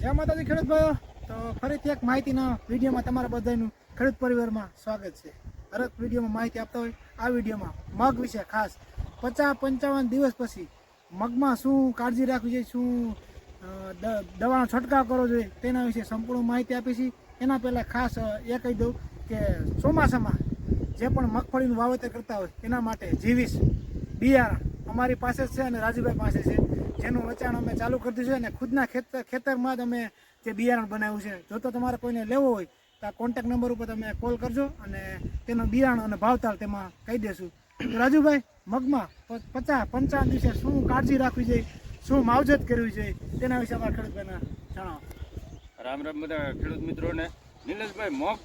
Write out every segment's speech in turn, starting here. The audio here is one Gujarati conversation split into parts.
જય માતાજી, ખેડૂત ભાઈઓ. તો ફરીથી એક માહિતીના વિડીયોમાં તમારા બધાનું ખેડૂત પરિવારમાં સ્વાગત છે. દરેક વિડીયોમાં માહિતી આપતા હોય, આ વિડીયોમાં મગ વિશે ખાસ પચાસ પંચાવન દિવસ પછી મગમાં શું કાળજી રાખવી જોઈએ, શું દવાનો છંટકાવ કરવો જોઈએ, તેના વિશે સંપૂર્ણ માહિતી આપી છે. એના પહેલાં ખાસ એ કહી દઉં કે ચોમાસામાં જે પણ મગફળીનું વાવેતર કરતા હોય, એના માટે જીવીસ બિયારણ અમારી પાસે છે અને રાજુભાઈ પાસે છે. જેનું વેચાણ અમે ચાલુ કરી દીધું અને ખુદના ખેતર ખેતરમાં જ અમે જે બિયારણ બનાવ્યું છે, જો તો તમારે કોઈને લેવો હોય, તો આ કોન્ટેક નંબર ઉપર તમે કોલ કરજો અને તેનો બિયારણ અને ભાવતાલ તેમાં કહી દેશું. તો રાજુભાઈ, મગમાં પચાસ, પંચાવન દિવસે શું કાળજી રાખવી જોઈએ શું માવજત કરવી જોઈએ તેના વિશે અમારા ખેડૂતભાઈને જણાવો. રામ રામ બધા ખેડૂત મિત્રોને. નિલેશભાઈ, મગ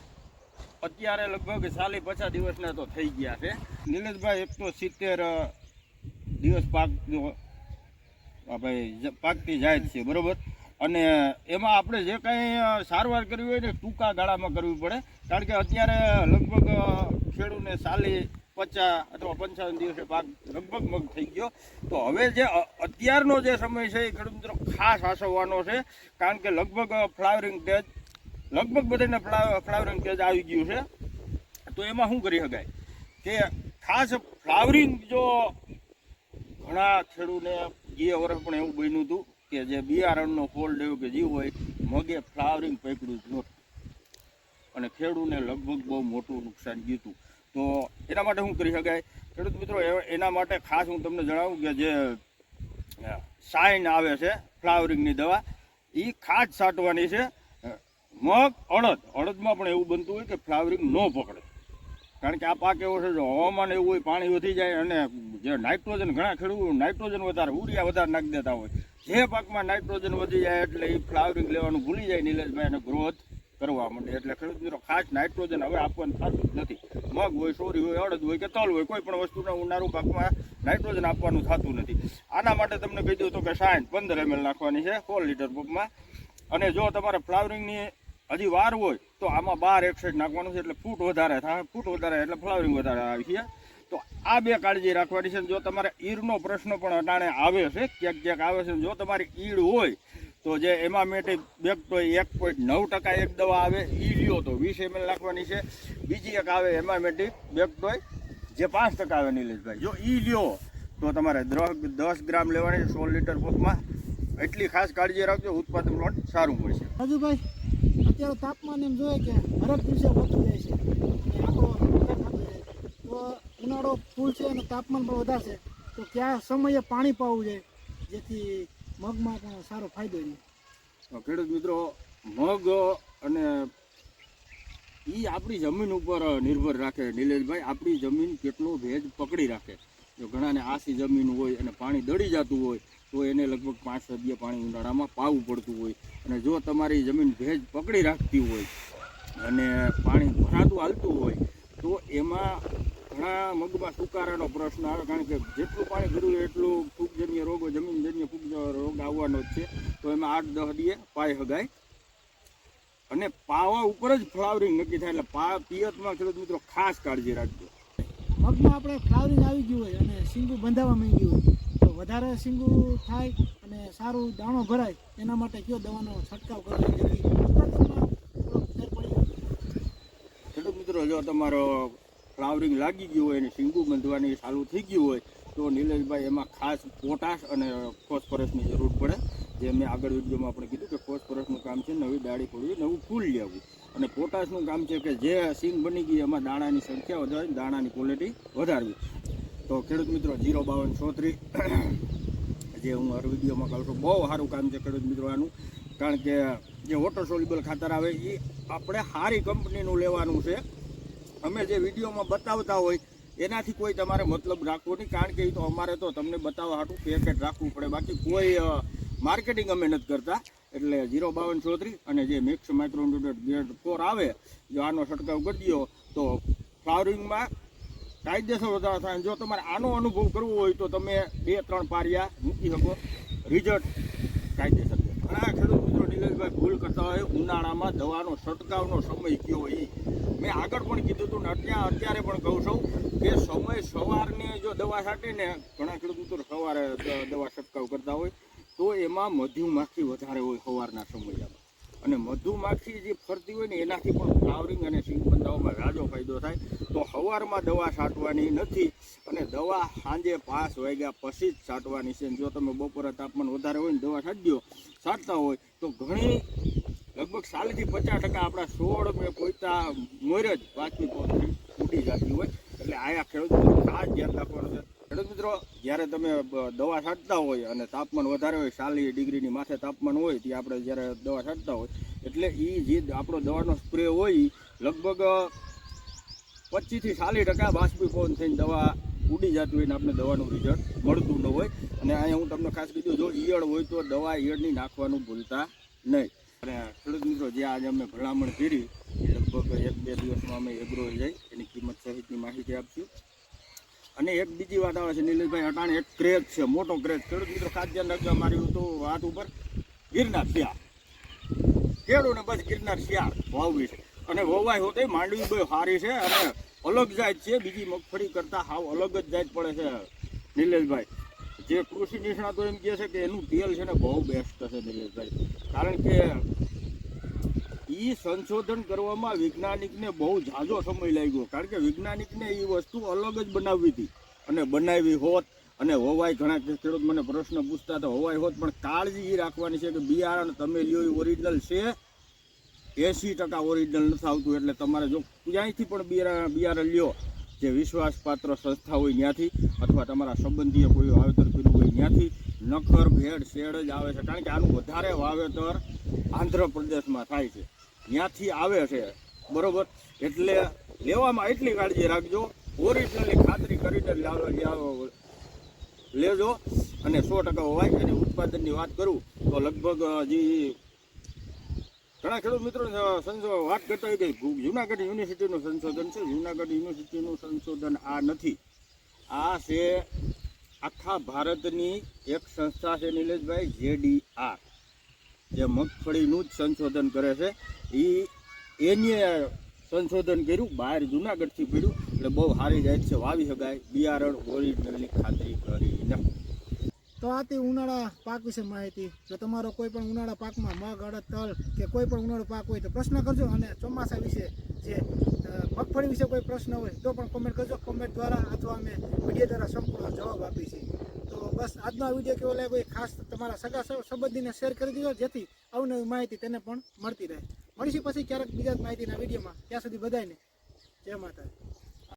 અત્યારે લગભગ સાલી પચાસ દિવસના તો થઈ ગયા છે. નીલેશભાઈ, એક તો સિત્તેર દિવસ પાક આ ભાઈ જ- પાકતી જાય છે, બરાબર? અને એમાં આપણે જે કાંઈ સારવાર કરવી હોય ને ટૂંકા ગાળામાં કરવી પડે. કારણ કે અત્યારે લગભગ ખેડૂને સાલી પચાસ અથવા પંચાવન દિવસે પાક લગભગ મગ થઈ ગયો. તો હવે જે અત્યારનો જે સમય છે એ ખેડૂત મિત્રો ખાસ આસવવાનો છે. કારણ કે લગભગ ફ્લાવરિંગ સ્ટેજ લગભગ બધાને ફ્લાવરિંગ સ્ટેજ આવી ગયું છે. તો એમાં શું કરી શકાય? કે ખાસ ફ્લાવરિંગ જો ઘણા ખેડૂને ગયા વર્ષ પણ એવું બન્યું હતું કે જે બિયારણનો ફોલ્ડ એવું કે જીવ હોય, મગે ફ્લાવરિંગ પકડ્યું જ નહોતું. અને ખેડૂને લગભગ બહુ મોટું નુકસાન ગયું હતું. તો એના માટે શું કરી શકાય? ખેડૂત મિત્રો એના માટે ખાસ હું તમને જણાવું કે જે સાઇન આવે છે ફ્લાવરિંગની દવા એ ખાસ છાંટવાની છે. મગ અડદ. અડદમાં પણ એવું બનતું હોય કે ફ્લાવરિંગ ન પકડે. કારણ કે આ પાક એવો છે હવામાન એવું હોય, પાણી વધી જાય અને જે નાઇટ્રોજન ઘણા ખેડૂતો નાઇટ્રોજન વધારે ઉરિયા વધારે નાખી દેતા હોય. જે પાકમાં નાઇટ્રોજન વધી જાય એટલે એ ફ્લાવરિંગ લેવાનું ભૂલી જાય નિલેશભાઈ અને ગ્રોથ કરવા માંડે. એટલે ખેડૂત મિત્રો, ખાસ નાઇટ્રોજન હવે આપવાનું થતું જ નથી. મગ હોય, સોરી હોય, અડદ હોય કે તલ હોય કોઈ પણ વસ્તુના ઉનાળુ પાકમાં નાઇટ્રોજન આપવાનું થતું નથી. આના માટે તમને કહી દઉં તો કે સાઠ પંદર એમએલ નાખવાની છે ફોર લીટર પંપમાં અને જો તમારે ફ્લાવરિંગની હજી વાર હોય તો આમાં બાર એક સાઈડ નાખવાનું છે એટલે ફૂટ વધારે થાય. ફૂટ વધારે એટલે ફ્લાવરિંગ વધારે આવી છે. તો આ બે કાળજી રાખવાની છે જો તમારે ઈડનો પ્રશ્ન પણ અટાણે આવે છે, ક્યાંક ક્યાંક આવે છે, જો તમારી ઈડ હોય તો જે એમામેટિક બેક્ટોય એક પોઈન્ટ નવ ટકા એક દવા આવે એ લ્યો તો વીસ એમએલ નાખવાની છે. બીજી એક આવે એમામેટિક બેક્ટોય જે પાંચ ટકા આવે નિલેશભાઈ. જો એ લ્યો તો તમારે દસ ગ્રામ લેવાની છે, સોળ લીટર પોતમાં. એટલી ખાસ કાળજી રાખજો, ઉત્પાદન પણ સારું મળશે. રાજુભાઈ અત્યારે તાપમાન એમ જોઈએ કે હરેક દિવસે વધતું જાય છે. અને તો ઉનાળો ફૂલ છે અને તાપમાન પણ વધારે છે. તો કયા સમયે પાણી પાવું જોઈએ? જેથી મગમાં પણ સારો ફાયદો રહે. ખેડૂત મિત્રો, મગ અને એ આપણી જમીન ઉપર નિર્ભર રાખે. નિલેશભાઈ, આપણી જમીન કેટલો ભેજ પકડી રાખે? જો ઘણાને આસી જમીન હોય અને પાણી દળી જતું હોય તો એને લગભગ પાંચ સભ્ય પાણી ઉનાળામાં પાવું પડતું હોય. અને જો તમારી જમીન ભેજ પકડી રાખતી હોય અને પાણી ભરાતું હાલતું હોય, તો એમાં ઘણા મગમાં સુકારાનો પ્રશ્ન આવે, કારણ કે જેટલું પાણી ભર્યું એટલું ફૂગજન્ય રોગો, જમીનજન્ય ફૂગજન્ય રોગ આવવાનો જ છે. તો એમાં આઠ દહ દીએ પાય હગાય. અને પાવા ઉપર જ ફ્લાવરિંગ નક્કી થાય, એટલે પા, પિયતમાં ખેડૂત મિત્રો ખાસ કાળજી રાખજો. મગમાં આપણે ફ્લાવરિંગ આવી ગયું હોય અને સિંગું બંધાવા માંગ્યું હોય. વધારે સિંગું થાય અને સારું દાણો ભરાય, એના માટે કયો દવાનો છંટકાવ કરવો. ખેડૂત મિત્રો, જો તમારો ફ્લાવરિંગ લાગી ગયું હોય અને શીંગું બંધવાની ચાલુ થઈ ગયું હોય, તો નિલેશભાઈ, એમાં ખાસ પોટાશ અને ફોસ્ફરસની જરૂર પડે. જે મેં આગળ વિડીયોમાં આપણે કીધું કે ફોસ્ફરસનું કામ છે, નવી ડાળી પડવી નવું ફૂલ લેવું. અને પોટાશનું કામ છે કે જે સિંગ બની ગઈ, એમાં દાણાની સંખ્યા વધારવી દાણાની ક્વોલિટી વધારવી. તો ખેડૂત મિત્રો, જીરો બાવન ચોત્રીસ. જે હું હર વિડીયોમાં કહું છું, બહુ સારું કામ છે ખેડૂત મિત્રો આનું. કારણ કે જે વોટર સોલ્યુબલ ખાતર આવે એ આપણે સારી કંપનીનું લેવાનું છે. અમે જે વિડીયોમાં બતાવતા હોય, એનાથી કોઈ તમારે મતલબ રાખવો નહીં. કારણ કે એ તો અમારે તો તમને બતાવવા હાટું પેકેટ રાખવું પડે. બાકી કોઈ માર્કેટિંગ અમે નથી કરતા. એટલે જીરો બાવન ચોત્રીસ અને જે મિક્સ માઇક્રોન્યુટ્રેટ ગેટ ફોર આવે, જો આનો છંટકાવ કરી દો તો ફ્લાવરિંગમાં કાયદેસર વધારો થાય. જો તમારે આનો અનુભવ કરવો હોય તો તમે બે, ત્રણ પારિયા મૂકી શકો. રિઝલ્ટ કાયદેસર ઘણા ખેડૂત મિત્રો નીલેશભાઈ ભૂલ કરતા હોય, ઉનાળામાં દવાનો છંટકાવનો સમય કયો હોય મેં આગળ પણ કીધું હતું ને અત્યારે અત્યારે પણ કહું છું કે સમય સવારની જો દવા છાંટીને ઘણા ખેડૂત મિત્રો સવારે દવા છંટકાવ કરતા હોય, તો એમાં મધુમાખી વધારે હોય સવારના સમયમાં. અને મધુમાખી જે ફરતી હોય ને, એનાથી પણ ફ્લાવરિંગ અને સિંગબંદાઓમાં રાજો ફાયદો થાય. તો સવારમાં દવા છાંટવાની નથી અને દવા સાંજે પાંચ વાગ્યા પછી જ છાંટવાની છે. જો તમે બપોરે તાપમાન વધારે હોય ને, દવા છાંટજો. છાંટતા હોય તો ઘણી લગભગ સાલથી પચાસ ટકા આપણા સોળ કે પોતા મોર જ વાંચવી ઉડી જતી હોય. એટલે આયા ખેડૂતો ખાસ ધ્યાન રાખવાનું મિત્રો, જ્યારે તમે દવા છાંટતા હોય અને તાપમાન વધારે હોય, ચાલીસ ડિગ્રીની માથે તાપમાન હોય, ત્યાં આપણે જ્યારે દવા છાંટતા હોય, એટલે એ જે આપણો દવાનો સ્પ્રે હોય, લગભગ પચીસથી ચાલીસ ટકા બાષ્પીભવન થઈને દવા ઉડી જતી હોય ને આપણે દવાનું રિઝલ્ટ મળતું ન હોય. અને અહીંયા હું તમને ખાસ કીધું, જો ઈયળ હોય તો દવા ઈયળની નાખવાનું ભૂલતા નહીં. અને ખેડૂત મિત્રો, જે આજે અમે ભલામણ કરી લગભગ એક બે દિવસમાં અમે એગ્રો જઈ એની કિંમત સહિતની માહિતી આપશું. અને એક બીજી વાત આવે છે, નીલેશભાઈ અટાણે એક ક્રેક છે, મોટો ક્રેક ખેડૂત મિત્રો, ખાસ ધ્યાન રાખજો મારી તો વાત ઉપર ગિરનાર શિયાળ. ખેડૂને બસ ગિરનાર શિયાળ વાવવી છે. અને વવાય હોતે માંડવી બહુ સારી છે અને અલગ જાત છે, બીજી મગફળી કરતાં હાવ અલગ જ જાત પડે છે, નિલેશભાઈ. જે કૃષિ નિષ્ણાતો એમ કહે છે કે એનું તેલ છે ને બહુ બેસ્ટ છે, નિલેશભાઈ. કારણ કે એ સંશોધન કરવામાં વૈજ્ઞાનિકને બહુ ઝાઝો સમય લાગ્યો, કારણ કે વૈજ્ઞાનિકને એ વસ્તુ અલગ જ બનાવવી હતી. અને બનાવી હોત, અને હોવાય ઘણા ખેડૂત મને પ્રશ્ન પૂછતા હતા, હોવાય હોત, પણ કાળજી એ રાખવાની છે કે બિયારણ તમે લ્યો એ ઓરિજિનલ છે? એંસી ટકા ઓરિજિનલ નથી આવતું, એટલે તમારે જો ક્યાંયથી પણ બિયારણ બિયારણ લ્યો. જે વિશ્વાસપાત્ર સંસ્થા હોય ત્યાંથી અથવા તમારા સંબંધીએ કોઈ વાવેતર કર્યું હોય ત્યાંથી નખર ભેડ શેડ જ આવે છે. કારણ કે આનું વધારે વાવેતર આંધ્રપ્રદેશમાં થાય છે. ત્યાંથી આવે છે. બરોબર? એટલે લેવામાં એટલી કાળજી રાખજો. ઓરિજિનલી ખાતરી કરીને લેજો. અને સો ટકા હોવાય અને ઉત્પાદનની વાત કરું, તો લગભગ જે ઘણા ખેડૂત મિત્રો સંશોધન વાત કરતા હોય કે જુનાગઢ યુનિવર્સિટીનું સંશોધન છે. જુનાગઢ યુનિવર્સિટીનું સંશોધન આ નથી. આ છે આખા ભારતની એક સંસ્થા છે, નિલેશભાઈ, જેડીઆર. જે મગફળીનું જ સંશોધન કરે છે એ એની સંશોધન કર્યું, બહાર જુનાગઢથી પીડ્યું, એટલે બહુ સારી જાય છે, વાવી શકાય, બિયારણ ઓરિજિનલની ખાતરી કરીને. તો આ તે ઉનાળા પાક વિશે માહિતી. જો તમારો કોઈ પણ ઉનાળા પાકમાં મગ, અડદ, તલ કે કોઈ પણ ઉનાળો પાક હોય તો પ્રશ્ન કરજો અને ચોમાસા વિશે જે મગફળી વિશે કોઈ પ્રશ્ન હોય તો પણ કોમેન્ટ કરજો. કોમેન્ટ દ્વારા અથવા અમે વીડિયો દ્વારા સંપૂર્ણ જવાબ આપીશું તો બસ આજનો વીડિયો કેવો લાગ્યો એ ખાસ તમારા સગા સંબંધીને શેર કરી દીધો. જેથી અવનવી માહિતી તેને પણ મળતી રહે. મળીશું પછી ક્યારેક બીજા માહિતીના વિડીયોમાં. ત્યાં સુધી બધાને જય માતા